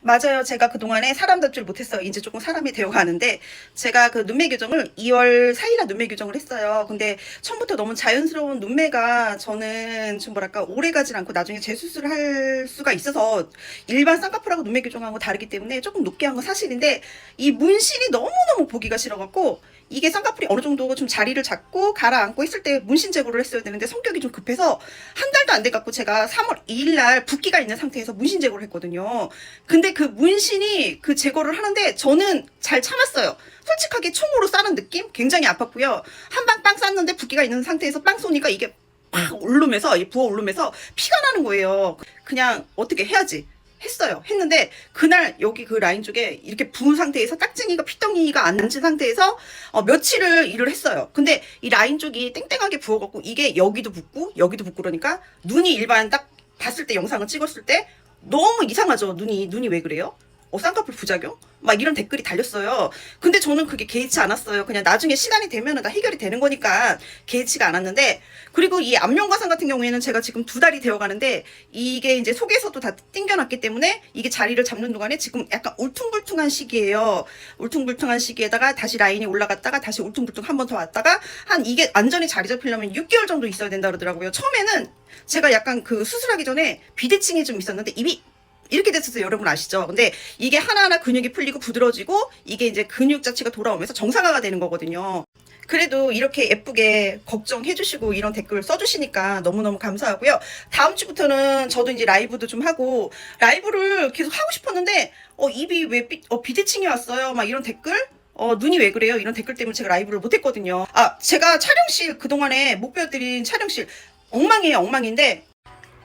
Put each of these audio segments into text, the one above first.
맞아요. 제가 그동안에 사람답지를 못했어요. 이제 조금 사람이 되어가는데, 제가 그 눈매 교정을 2월 4일날 눈매 교정을 했어요. 근데 처음부터 너무 자연스러운 눈매가 저는 좀 뭐랄까, 오래 가진 않고 나중에 재수술을 할 수가 있어서 일반 쌍꺼풀하고 눈매 교정하고 다르기 때문에 조금 높게 한 건 사실인데, 이 문신이 너무너무 보기가 싫어갖고, 이게 쌍꺼풀이 어느 정도 좀 자리를 잡고 가라앉고 했을 때 문신 제거를 했어야 되는데 성격이 좀 급해서 한 달도 안 돼 갖고 제가 3월 2일 날 붓기가 있는 상태에서 문신 제거를 했거든요. 근데 그 문신이 그 제거를 하는데 저는 잘 참았어요. 솔직하게 총으로 싸는 느낌? 굉장히 아팠고요. 한 방 빵 쌌는데 붓기가 있는 상태에서 빵 쏘니까 이게 팍 오르면서 이 부어 오르면서 피가 나는 거예요. 그냥 어떻게 해야지. 했어요. 했는데 그날 여기 그 라인 쪽에 이렇게 부은 상태에서 딱쟁이가 피덩이가 안 앉은 상태에서 어, 며칠을 일을 했어요. 근데 이 라인 쪽이 땡땡하게 부어갖고 이게 여기도 붓고 여기도 붓고 그러니까 눈이 일반 딱 봤을 때 영상을 찍었을 때 너무 이상하죠. 눈이 눈이 왜 그래요? 어, 쌍꺼풀 부작용? 막 이런 댓글이 달렸어요. 근데 저는 그게 개의치 않았어요. 그냥 나중에 시간이 되면은 다 해결이 되는 거니까 개의치가 않았는데, 그리고 이 안면과상 같은 경우에는 제가 지금 두 달이 되어 가는데, 이게 이제 속에서도 다 띵겨놨기 때문에, 이게 자리를 잡는 동안에 지금 약간 울퉁불퉁한 시기예요. 울퉁불퉁한 시기에다가 다시 라인이 올라갔다가 다시 울퉁불퉁 한 번 더 왔다가, 한 이게 완전히 자리 잡히려면 6개월 정도 있어야 된다 그러더라고요. 처음에는 제가 약간 그 수술하기 전에 비대칭이 좀 있었는데, 입이 이렇게 됐어요. 여러분 아시죠? 근데 이게 하나하나 근육이 풀리고 부드러지고 이게 이제 근육 자체가 돌아오면서 정상화가 되는 거거든요. 그래도 이렇게 예쁘게 걱정해 주시고 이런 댓글 써 주시니까 너무너무 감사하고요. 다음 주부터는 저도 이제 라이브도 좀 하고 라이브를 계속 하고 싶었는데 어, 입이 왜 비, 어, 비대칭이 왔어요? 막 이런 댓글? 어, 눈이 왜 그래요? 이런 댓글 때문에 제가 라이브를 못했거든요. 아, 제가 촬영실 그동안에 못 보여드린 촬영실 엉망이에요, 엉망인데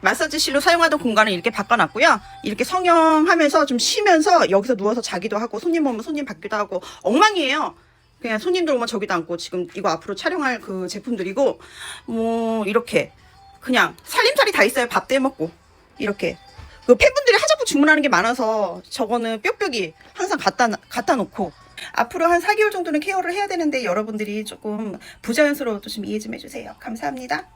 마사지실로 사용하던 공간을 이렇게 바꿔놨고요. 이렇게 성형하면서 좀 쉬면서 여기서 누워서 자기도 하고 손님 오면 손님 받기도 하고 엉망이에요. 그냥 손님들 오면 저기도 앉고 지금 이거 앞으로 촬영할 그 제품들이고 뭐 이렇게 그냥 살림살이 다 있어요. 밥도 해먹고 이렇게 그 팬분들이 하자고 주문하는 게 많아서 저거는 뾱뾱이 항상 갖다 갖다 놓고 앞으로 한 4개월 정도는 케어를 해야 되는데 여러분들이 조금 부자연스러워도 좀 이해 좀 해주세요. 감사합니다.